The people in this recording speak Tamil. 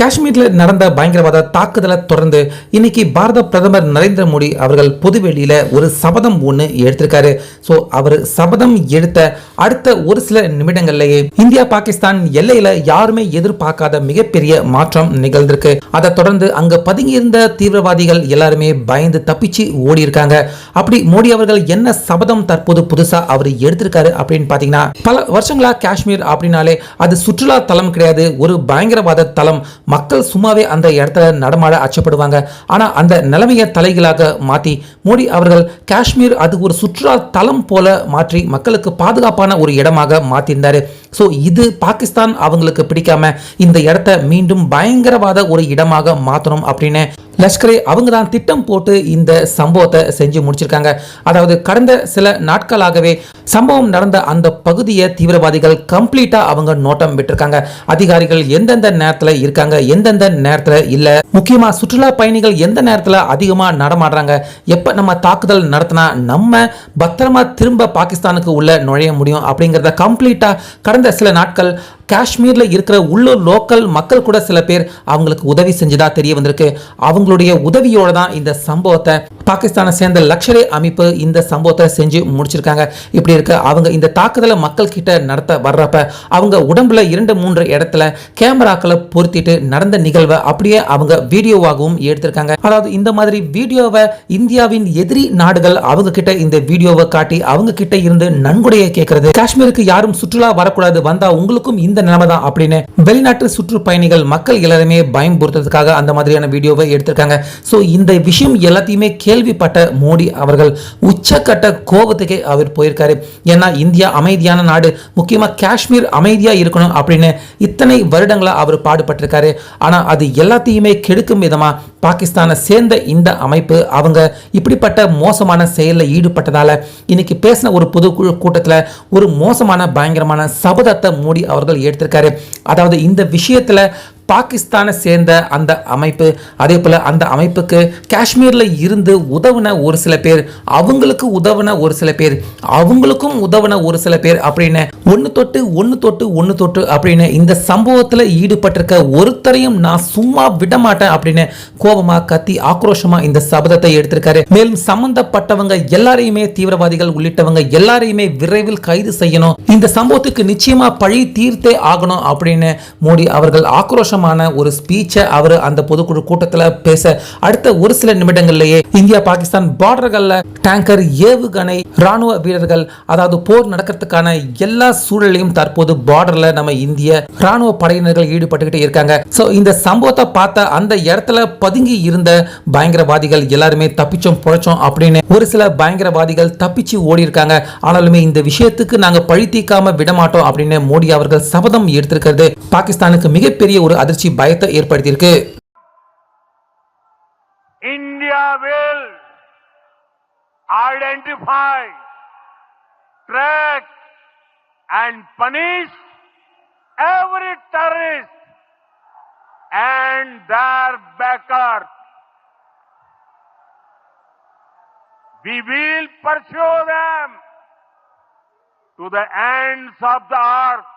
காஷ்மீர்ல நடந்த பயங்கரவாத தாக்குதலை தொடர்ந்து இன்னைக்கு பாரத பிரதமர் நரேந்திர மோடி அவர்கள் பொதுவெளியில ஒரு சபதம் ஒன்று எடுத்திருக்காரு. ஸோ அவர் சபதம் எடுத்த அடுத்த ஒரு சில நிமிடங்கள்லயே இந்தியா பாகிஸ்தான் எல்லையில யாருமே எதிர்பார்க்காத மிகப்பெரிய மாற்றம் நிகழ்ந்திருக்கு. அதை தொடர்ந்து அங்க பதுங்கியிருந்த தீவிரவாதிகள் எல்லாருமே பயந்து தப்பிச்சு ஓடி இருக்காங்க அப்படி மோடி அவர்கள் என்ன சபதம் தற்போது புதுசா அவர் எடுத்திருக்காரு அப்படின்னு பாத்தீங்கன்னா பல வருஷங்களா காஷ்மீர் அப்படின்னாலே அது சுற்றுலா தலம் கிடையாது ஒரு பயங்கரவாத தலம். மக்கள் சும்மாவே அந்த இடத்துல நடமாட அச்சப்படுவாங்க. ஆனா அந்த நிலைமையை தலைகளாக மாத்தி மோடி அவர்கள் காஷ்மீர் அது ஒரு சுற்றுலா தலம் போல மாற்றி மக்களுக்கு பாதுகாப்பான ஒரு இடமாக மாத்திருந்தாரு. ஸோ இது பாகிஸ்தான் அவங்களுக்கு பிடிக்காம இந்த இடத்த மீண்டும் பயங்கரவாத ஒரு இடமாக மாற்றணும் அப்படின்னு லஷ்கரே அவங்க தான் திட்டம் போட்டு இந்த சம்பவத்தை செஞ்சு முடிச்சிருக்காங்க. அதாவது கடந்த சில நாட்களாகவே சம்பவம் நடந்த அந்த பகுதியை தீவிரவாதிகள் கம்ப்ளீட்டா அவங்க நோட்டம் விட்டுருக்காங்க. அதிகாரிகள் எந்தெந்த நேரத்தில் இருக்காங்க எந்தெந்த நேரத்தில் இல்லை முக்கியமா சுற்றுலா பயணிகள் எந்த நேரத்தில் அதிகமாக நடமாடுறாங்க எப்போ நம்ம தாக்குதல் நடத்தினா நம்ம பத்திரமா திரும்ப பாகிஸ்தானுக்கு உள்ள நுழைய முடியும் அப்படிங்கிறத கம்ப்ளீட்டா கடந்த சில நாட்கள் காஷ்மீரில் இருக்கிற உள்ளூர் லோக்கல் மக்கள் கூட சில பேர் அவங்களுக்கு உதவி செஞ்சதா தெரிய வந்திருக்கு. அவங்களுடைய உதவியோட தான் இந்த சம்பவத்தை பாகிஸ்தானை சேர்ந்த லக்ஷரே அமைப்பு இந்த சம்பவத்தை செஞ்சு முடிச்சிருக்காங்க. இப்படி இருக்க அவங்க இந்த தாக்குதலை மக்கள் கிட்ட நடத்த வர்றப்ப அவங்க உடம்புல இரண்டு மூன்று இடத்துல கேமராக்களை பொருத்திட்டு நடந்த நிகழ்வை அப்படியே அவங்க வீடியோவாகவும் எடுத்திருக்காங்க. அதாவது இந்த மாதிரி வீடியோவை இந்தியாவின் எதிரி நாடுகள் அவங்க கிட்ட இந்த வீடியோவை காட்டி அவங்க கிட்ட இருந்து நன்கொடையை கேட்கறது காஷ்மீருக்கு யாரும் சுற்றுலா வரக்கூடாது வந்தா உங்களுக்கும் இந்த நிலைமை தான் அப்படின்னு வெளிநாட்டு சுற்றுப்பயணிகள் மக்கள் எல்லாருமே பயம்புறுத்துறதுக்காக அந்த மாதிரியான வீடியோவை எடுத்திருக்காங்க. ஸோ இந்த விஷயம் எல்லாத்தையுமே கே கேள்விப்பட்ட மோடி அவர்கள் உச்சக்கட்ட கோபத்துக்கே அவர் போயிருக்காரு. ஏன்னா இந்தியா அமைதியான நாடு முக்கியமாக காஷ்மீர் அமைதியாக இருக்கணும் அப்படின்னு இத்தனை வருடங்களாக அவர் பாடுபட்டிருக்காரு. ஆனால் அது எல்லாத்தையுமே கெடுக்கும் விதமாக பாகிஸ்தானை சேர்ந்த இந்த அமைப்பு அவங்க இப்படிப்பட்ட மோசமான செயலில் ஈடுபட்டதால் இன்னைக்கு பேசின ஒரு பொதுக்குழு கூட்டத்தில் ஒரு மோசமான பயங்கரமான சபதத்தை மோடி அவர்கள் எடுத்திருக்காரு. அதாவது இந்த விஷயத்தில் பாகிஸ்தானை சேர்ந்த அந்த அமைப்பு அதே போல் அந்த அமைப்புக்கு காஷ்மீரில் இருந்து உதவின ஒரு சில பேர் அவங்களுக்கு உதவின ஒரு சில பேர் அவங்களுக்கும் உதவின ஒரு சில பேர் அப்படின்னு ஒன்று தொட்டு ஒன்று தொட்டு ஒன்று தொட்டு அப்படின்னு இந்த சம்பவத்தில் ஈடுபட்டிருக்க ஒருத்தரையும் நான் சும்மா விடமாட்டேன் அப்படின்னு கோபமா கத்தி ஆக்ரோஷமா இந்த சபதத்தை எடுத்திருக்காரு. மேலும் சம்பந்தப்பட்டவங்க எல்லாரையுமே தீவிரவாதிகள் உள்ளிட்டவங்க எல்லாரையுமே விரைவில் கைது செய்யணும். இந்த சம்பவத்துக்கு நிச்சயமா பழி தீர்த்தே ஆகணும் அப்படின்னு மோடி அவர்கள் ஆக்ரோஷம் சந்தோஷமான ஒரு ஸ்பீச்சை அவர் அந்த பொதுக்குழு கூட்டத்தில் பேச அடுத்த ஒரு சில நிமிடங்கள்லேயே இந்தியா பாகிஸ்தான் பார்டர்களில் டேங்கர் ஏவுகணை ராணுவ வீரர்கள் அதாவது போர் நடக்கிறதுக்கான எல்லா சூழலையும் தற்போது பார்டர்ல நம்ம இந்திய ராணுவ படையினர்கள் ஈடுபட்டுக்கிட்டு இருக்காங்க. ஸோ இந்த சம்பவத்தை பார்த்த அந்த இடத்துல பதுங்கி இருந்த பயங்கரவாதிகள் எல்லாருமே தப்பிச்சோம் புழைச்சோம் அப்படின்னு ஒரு சில பயங்கரவாதிகள் தப்பிச்சு ஓடி இருக்காங்க. ஆனாலுமே இந்த விஷயத்துக்கு நாங்கள் பழி தீக்காம விடமாட்டோம் அப்படின்னு மோடி அவர்கள் சபதம் எடுத்திருக்கிறது. பாகிஸ்தானுக்கு மிகப்பெரிய ஒரு அதிர்ச்சி பயத்தை ஏற்படுத்தியிருக்கு India will identify, track, and punish every terrorist and their backers. We will pursue them to the ends of the earth.